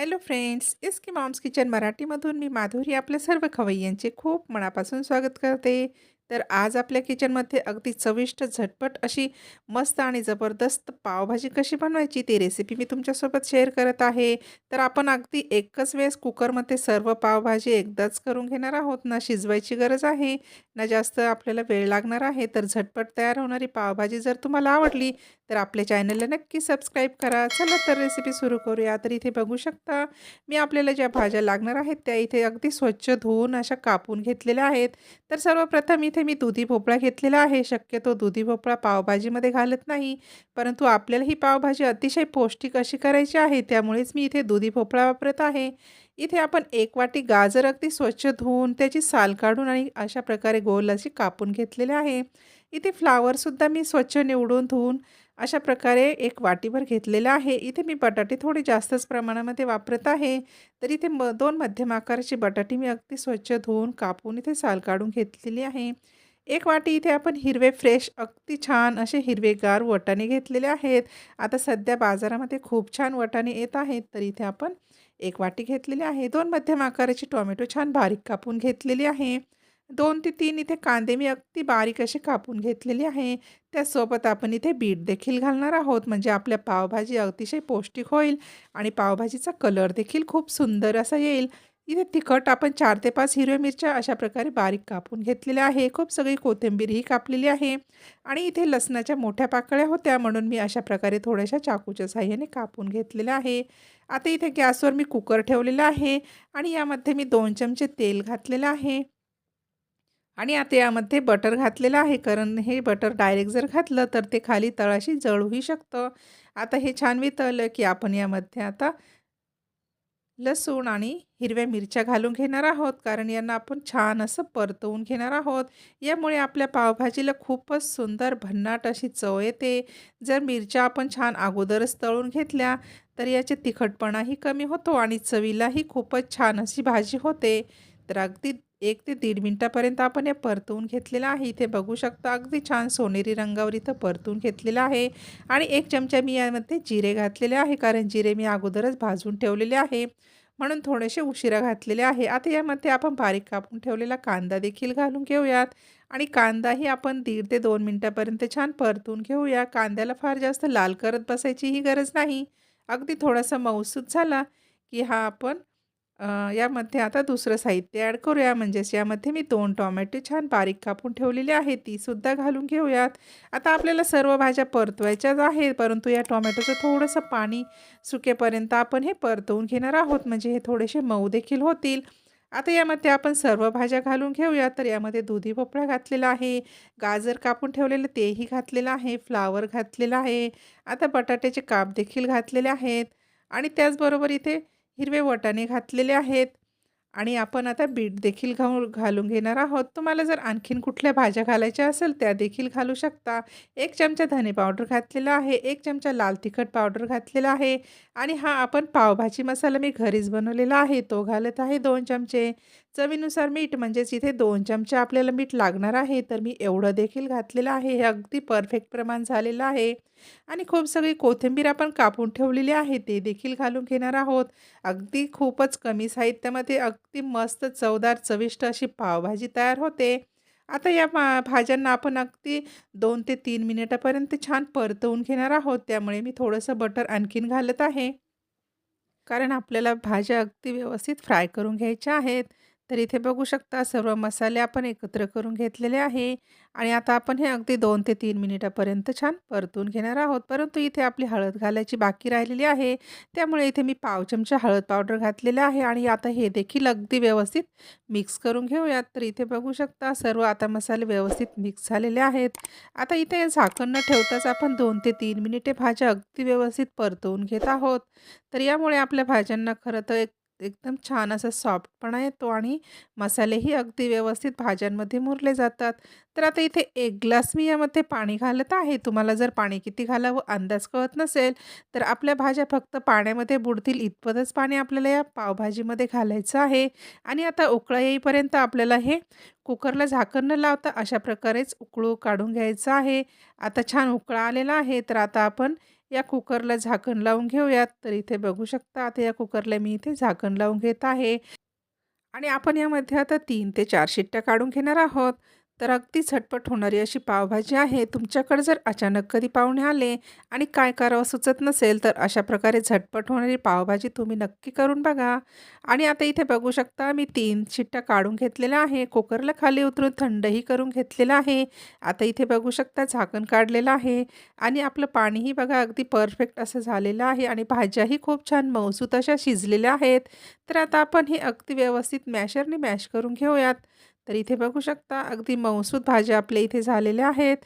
Hello friends S mom's kitchen मराठीमधून मी माधुरी आपल्या सर्व खवय्यांचे खूप मनापासून स्वागत करते. तर आज आपल्या किचनमध्ये अगदी चविष्ट झटपट अशी मस्त आणि जबरदस्त पावभाजी कशी बनवायची ती रेसिपी मी तुमच्यासोबत शेअर करत आहे. तर आपण अगदी एकच वेळेस कुकरमध्ये सर्व पावभाजी एकदाच करून घेणार आहोत. ना शिजवायची गरज आहे ना जास्त आपल्याला वेळ लागणार आहे. तर झटपट तयार होणारी पावभाजी जर तुम्हाला आवडली तर आपल्या चॅनलला नक्की सबस्क्राईब करा. चला तर रेसिपी सुरू करूया. तर इथे बघू शकता मी आपल्याला ज्या भाज्या लागणार आहेत त्या इथे अगदी स्वच्छ धुवून अशा कापून घेतलेल्या आहेत. तर सर्वप्रथम इथे इथे मी दुधी भोपळा घेतलेला आहे. शक्यतो दुधी भोपळा पावभाजीमध्ये घालत नाही. परंतु आपल्याला ही पावभाजी अतिशय पौष्टिक अशी करायची आहे त्यामुळेच मी इथे दुधी भोपळा वापरत आहे. इथे आपण एक वाटी गाजर अगदी स्वच्छ धुवून त्याची साल काढून आणि अशा प्रकारे गोल अशी कापून घेतलेले आहे. इथे फ्लावरसुद्धा मी स्वच्छ निवडून धुवून अशा प्रकारे एक वाटीभर घेतलेलं आहे. इथे मी बटाटे थोडे जास्तच प्रमाणामध्ये वापरत आहे. तर इथे म दोन मध्यम आकाराची बटाटे मी अगदी स्वच्छ धुवून कापून इथे साल काढून घेतलेली आहे. एक वाटी इथे आपण हिरवे फ्रेश अगदी छान असे हिरवेगार वटाणे घेतलेले आहेत. आता सध्या बाजारामध्ये खूप छान वटाणे येत आहेत. तर इथे आपण एक वाटी घेतलेली आहे. दोन मध्यम आकाराची टोमॅटो छान बारीक कापून घेतलेली आहे. दोन ते तीन इथे कांदे मी अगदी बारीक असे कापून घेतलेले आहे. त्यासोबत आपण इथे बीट देखील घालणार आहोत. म्हणजे आपल्या पावभाजी अतिशय पौष्टिक होईल आणि पावभाजीचा कलर देखील खूप सुंदर असा येईल. इथे तिखट आपण चार ते पाच हिरव्या मिरच्या अशा प्रकारे बारीक कापून घेतलेल्या आहे. खूप सगळी कोथिंबीरही कापलेली आहे. आणि इथे लसणाच्या मोठ्या पाकळ्या होत्या म्हणून मी अशा प्रकारे थोड्याशा चाकूच्या साह्याने कापून घेतलेल्या आहे. आता इथे गॅसवर मी कुकर ठेवलेला आहे आणि यामध्ये मी दोन चमचे तेल घातलेलं आहे. आणि आता यामध्ये बटर घातलेलं आहे. कारण हे बटर डायरेक्ट जर घातलं तर ते खाली तळाशी जळूही शकतं. आता हे छान वितळलं की आपण यामध्ये आता लसूण आणि हिरव्या मिरच्या घालून घेणार आहोत. कारण यांना आपण छान असं परतवून घेणार आहोत. यामुळे आपल्या पावभाजीला खूपच सुंदर भन्नाट अशी चव येते. जर मिरच्या आपण छान अगोदरच तळून घेतल्या तर याचे तिखटपणाही कमी होतो आणि चवीलाही खूपच छान अशी भाजी होते. तर अगदी एक ते दीड मिनटापर्यंत आपण हे परतवून घेतलेलं आहे. इथे बघू शकता अगदी छान सोनेरी रंगावर इथं परतून घेतलेलं आहे. आणि एक चमचा मी यामध्ये जिरे घातलेले आहे कारण जिरे मी अगोदरच भाजून ठेवलेले आहे. म्हणून थोडेसे उशिरा घातलेले आहे. आता यामध्ये आपण बारीक कापून ठेवलेला कांदा देखील घालून घेऊयात. आणि कांदाही आपण दीड ते दोन मिनटापर्यंत छान परतून घेऊया. कांद्याला फार जास्त लाल करत बसायचीही गरज नाही. अगदी थोडासा मौसूद झाला की हा आपण यामध्ये आता दुसरं साहित्य ॲड करूया. म्हणजेच यामध्ये मी दोन टोमॅटो छान बारीक कापून ठेवलेली आहे तीसुद्धा घालून घेऊयात. आता आपल्याला सर्व भाज्या परतवायच्याच आहेत. परंतु या टोमॅटोचं थोडंसं पाणी सुकेपर्यंत आपण हे परतवून घेणार आहोत. म्हणजे हे थोडेसे मऊ देखील होतील. आता यामध्ये आपण सर्व भाज्या घालून घेऊया. तर यामध्ये दुधी भोपळा घातलेला आहे. गाजर कापून ठेवलेलं तेही घातलेलं आहे. फ्लावर घातलेलं आहे. आता बटाट्याचे काप देखील घातलेले आहेत. आणि त्याचबरोबर इथे हिरवे वटाणे घातलेले आहेत. आणि आपण आता बीट देखील घाऊ घालून घेणार आहोत. तुम्हाला जर आणखीन कुठल्या भाज्या घालायच्या असेल त्या देखील घालू शकता. एक चमचा धने पावडर घातलेला आहे. एक चमचा लाल तिखट पावडर घातलेला आहे. आणि हा आपण पावभाजी मसाला मी घरीच बनवलेला आहे. तो घालत आहे दोन चमचे. चवीनुसार मीठ म्हणजेच इथे दोन चमचे आपल्याला मीठ लागणार आहे तर मी एवढं देखील घातलेलं आहे. हे अगदी परफेक्ट प्रमाण झालेलं आहे. आणि खूप सगळी कोथिंबीर आपण कापून ठेवलेली आहे ते देखील घालून घेणार आहोत. अगदी खूपच कमी साहित्यामध्ये अगदी मस्त चवदार चविष्ट अशी पावभाजी तयार होते. आता या भाज्यांना आपण अगदी दोन ते तीन मिनिटापर्यंत छान परतवून घेणार आहोत. त्यामुळे मी थोडंसं बटर आणखीन घालत आहे. कारण आपल्याला भाज्या अगदी व्यवस्थित फ्राय करून घ्यायच्या आहेत. तर इथे बघू शकता सर्व मसाले आपण एकत्र करून घेतलेले आहे आणि आता आपण हे अगदी दोन ते तीन मिनिटापर्यंत छान परतून घेणार आहोत. परंतु इथे आपली हळद घालायची बाकी राहिलेली आहे. त्यामुळे इथे मी पाव चमचा हळद पावडर घातलेला आहे आणि आता हे देखील अगदी व्यवस्थित मिक्स करून घेऊयात. तर इथे बघू शकता सर्व आता मसाले व्यवस्थित मिक्स झालेले आहेत. आता इथे झाकण न ठेवताच आपण दोन ते तीन मिनिटे भाज्या अगदी व्यवस्थित परतवून घेत आहोत. तर यामुळे आपल्या भाज्यांना खरं तर एक एकदम छान असा सॉफ्टपणा येतो आणि मसालेही अगदी व्यवस्थित भाज्यांमध्ये मुरले जातात. तर आता इथे एक ग्लास मी यामध्ये पाणी घालत आहे. तुम्हाला जर पाणी किती घालावं अंदाज कळत नसेल तर आपल्या भाज्या फक्त पाण्यामध्ये बुडतील इतपतच पाणी आपल्याला या पावभाजीमध्ये घालायचं आहे. आणि आता उकळा येईपर्यंत आपल्याला हे कुकरला झाकण न लावता अशा प्रकारेच उकळू काढून घ्यायचं आहे. आता छान उकळा आलेला आहे. तर आता आपण या कुकरला झाकण लावून घेऊयात. तर इथे बघू शकता आता या कुकरला मी इथे झाकण लावून घेत आहे. आणि आपण यामध्ये आता तीन ते चार शिट्ट्या काढून घेणार आहोत. तर अगदी झटपट होणारी अशी पावभाजी आहे. तुमच्याकडे जर अचानक कधी पाहुणे आले आणि काय करावं सुचत नसेल तर अशा प्रकारे झटपट होणारी पावभाजी तुम्ही नक्की करून बघा. आणि आता इथे बघू शकता मी तीन शिट्ट्या काढून घेतलेल्या आहे. कुकरला खाली उतरून थंडही करून घेतलेलं आहे. आता इथे बघू शकता झाकण काढलेलं आहे. आणि आपलं पाणीही बघा अगदी परफेक्ट असं झालेलं आहे. आणि भाज्याही खूप छान मौसूत अशा शिजलेल्या आहेत. तर आता आपण हे अगदी व्यवस्थित मॅशरने मॅश करून घेऊयात. तर इथे बघू शकता अगदी मौसूद भाज्या आपल्या इथे झालेल्या आहेत.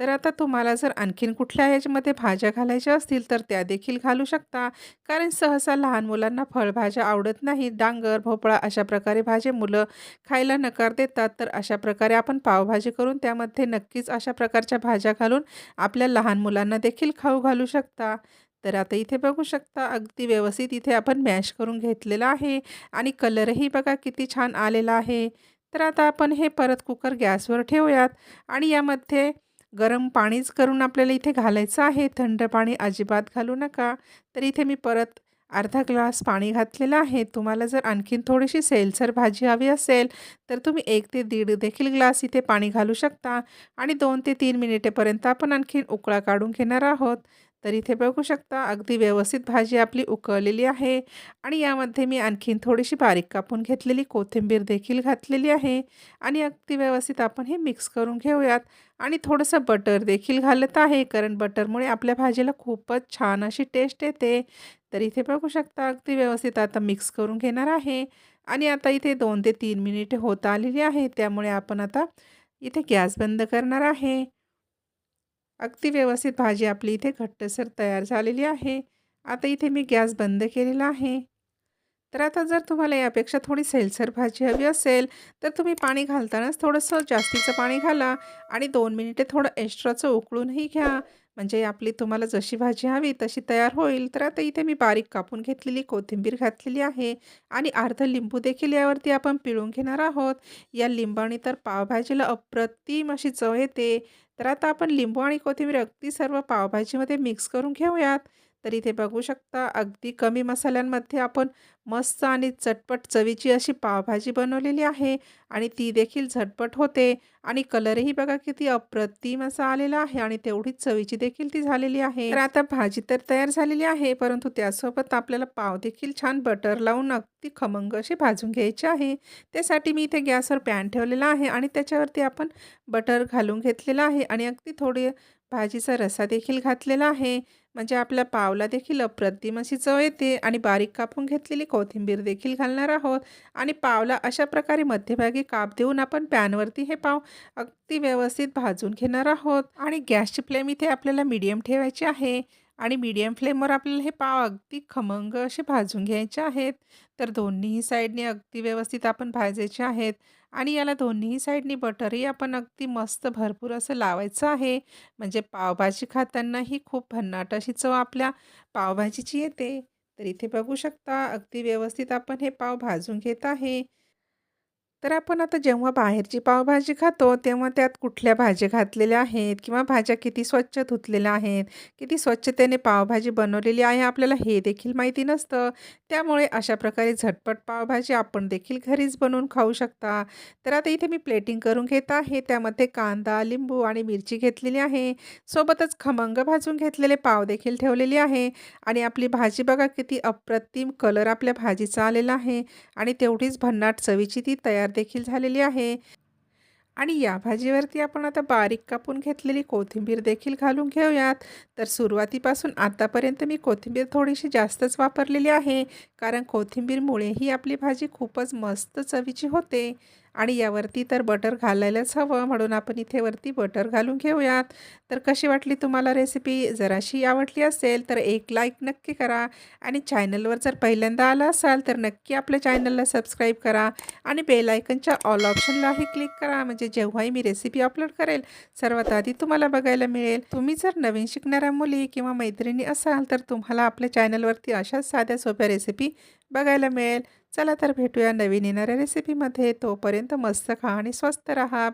तर आता तुम्हाला जर आणखीन कुठल्या ह्याच्यामध्ये भाज्या घालायच्या असतील तर त्या देखील घालू शकता. कारण सहसा लहान मुलांना फळभाज्या आवडत नाही डांगर भोपळा अशा प्रकारे भाजी मुलं खायला नकार देतात. तर अशा प्रकारे आपण पावभाजी करून त्यामध्ये नक्कीच अशा प्रकारच्या भाज्या घालून आपल्या लहान मुलांना देखील खाऊ घालू शकता. तर आता इथे बघू शकता अगदी व्यवस्थित इथे आपण मॅश करून घेतलेलं आहे. आणि कलरही बघा किती छान आलेला आहे. तर आता आपण हे परत कुकर गॅसवर ठेवूयात आणि यामध्ये गरम पाणीच करून आपल्याला इथे घालायचं आहे. थंड पाणी अजिबात घालू नका. तर इथे मी परत अर्धा ग्लास पाणी घातलेलं आहे. तुम्हाला जर आणखीन थोडीशी सेलसर भाजी हवी असेल तर तुम्ही एक ते दीड देखील ग्लास इथे पाणी घालू शकता आणि दोन ते तीन मिनिटेपर्यंत आपण आणखीन उकळा काढून घेणार आहोत. तर इथे बघू शकता अगदी व्यवस्थित भाजी आपली उकळलेली आहे आणि यामध्ये मी आणखीन थोडीशी बारीक कापून घेतलेली कोथिंबीर देखील घातलेली आहे आणि अगदी व्यवस्थित आपण हे मिक्स करून घेऊयात. आणि थोडंसं बटर देखील घालत आहे कारण बटरमुळे आपल्या भाजीला खूपच छान अशी टेस्ट येते. तर इथे बघू शकता अगदी व्यवस्थित आता मिक्स करून घेणार आहे आणि आता इथे दोन ते तीन मिनिटे होत आलेली आहे त्यामुळे आपण आता इथे गॅस बंद करणार आहे. अगदी व्यवस्थित भाजी आपली इथे घट्टसर तयार झालेली आहे. आता इथे मी गॅस बंद केलेला आहे. तर आता जर तुम्हाला यापेक्षा थोडी सेलसर भाजी हवी असेल तर तुम्ही पाणी घालतानाच थोडंसं जास्तीचं पाणी घाला आणि दोन मिनिटे थोडं एक्स्ट्राचं उकळूनही घ्या. म्हणजे आपली तुम्हाला जशी भाजी हवी तशी तयार होईल. तर आता इथे मी बारीक कापून घेतलेली कोथिंबीर घातलेली आहे आणि अर्ध लिंबू देखील यावरती आपण पिळून घेणार आहोत. या लिंबाने तर पावभाजीला अप्रतिम अशी चव येते. तर आता आपण लिंबू आणि कोथिंबीर अगदी सर्व पावभाजीमध्ये मिक्स करून घेऊयात. तर इथे बघू शकता अगदी कमी मसाल्यांमध्ये आपण मस्त आणि चटपट चवीची अशी पावभाजी बनवलेली आहे आणि ती देखील झटपट होते. आणि कलरही बघा किती अप्रतिम असा आलेला आहे आणि तेवढीच चवीची देखील ती झालेली आहे. तर आता भाजी तर तयार झालेली आहे परंतु त्यासोबत आपल्याला पाव देखील छान बटर लावून अगदी खमंग अशी भाजून घ्यायची आहे. त्यासाठी मी इथे गॅसवर पॅन ठेवलेला आहे आणि त्याच्यावरती आपण बटर घालून घेतलेलं आहे आणि अगदी थोडी भाजीचा रसा देखील घातलेला आहे. म्हणजे आपल्या पावला देखील अप्रतिम अशी चव येते आणि बारीक कापून घेतलेली कोथिंबीर देखील घालणार आहोत. आणि पावला अशा प्रकारे मध्यभागी काप देऊन आपण पॅनवरती हे पाव अगदी व्यवस्थित भाजून घेणार आहोत. आणि गॅसची फ्लेम इथे आपल्याला मीडियम ठेवायची आहे. आणि मीडियम फ्लेमवर आपल्याला हे पाव अगदी खमंग असे भाजून घ्यायचे आहेत. तर दोन्हीही साईडने अगदी व्यवस्थित आपण भाजायचे आहेत. आणि याला दोन्हीही साईडनी बटरही आपण अगदी मस्त भरपूर असं लावायचं आहे. म्हणजे पावभाजी खातानाही खूप भन्नाट अशी चव आपल्या पावभाजीची येते. तर इथे बघू शकता अगदी व्यवस्थित आपण हे पाव भाजून घेत आहे. तर आपण आता जेव्हा बाहेरची पावभाजी खातो तेव्हा त्यात कुठल्या भाज्या घातलेल्या आहेत? किंवा भाज्या किती स्वच्छ धुतलेल्या आहेत? किती स्वच्छतेने पावभाजी बनवलेली आहे? आपल्याला हे देखील माहिती नसतं. त्यामुळे अशा प्रकारे झटपट पावभाजी आपण देखील घरीच बनवून खाऊ शकता. तर आता इथे मी प्लेटिंग करून घेत आहे. त्यामध्ये कांदा लिंबू आणि मिरची घेतलेली आहे. सोबतच खमंग भाजून घेतलेले पाव देखील ठेवलेली आहे. आणि आपली भाजी बघा किती अप्रतिम कलर आपल्या भाजीचा आलेला आहे. आणि तेवढीच भन्नाट चवीची ती तयार देखील झालेली आहे. आणि या भाजीवरती आपण आता बारीक कापून घेतलेली कोथिंबीर देखील घालून घेऊयात. तर सुरुवातीपासून आतापर्यंत मी कोथिंबीर थोडीशी जास्तच वापरलेली आहे. कारण कोथिंबीरमुळे ही आपली भाजी खूपच मस्त चवीची होते. आणि यावरती तर बटर घालायलाच हवं. म्हणून आपण इथे वरती बटर घालून घेऊयात. तर कशी वाटली तुम्हाला रेसिपी जराशी आवडली असेल तर एक लाईक नक्की करा. आणि चॅनलवर जर पहिल्यांदा आला असाल तर नक्की आपल्या चॅनलला सबस्क्राईब करा. आणि बेलायकनच्या ऑल ऑप्शनलाही क्लिक करा. म्हणजे जेव्हाही मी रेसिपी अपलोड करेल सर्वात आधी तुम्हाला बघायला मिळेल. तुम्ही जर नवीन शिकणाऱ्या मुली किंवा मैत्रिणी असाल तर तुम्हाला आपल्या चॅनलवरती अशाच साध्या सोप्या रेसिपी बघायला मिळेल. चला तर भेटूया नवीन येणाऱ्या रेसिपीमध्ये तोपर्यंत मस्त खा आणि स्वस्त राहा.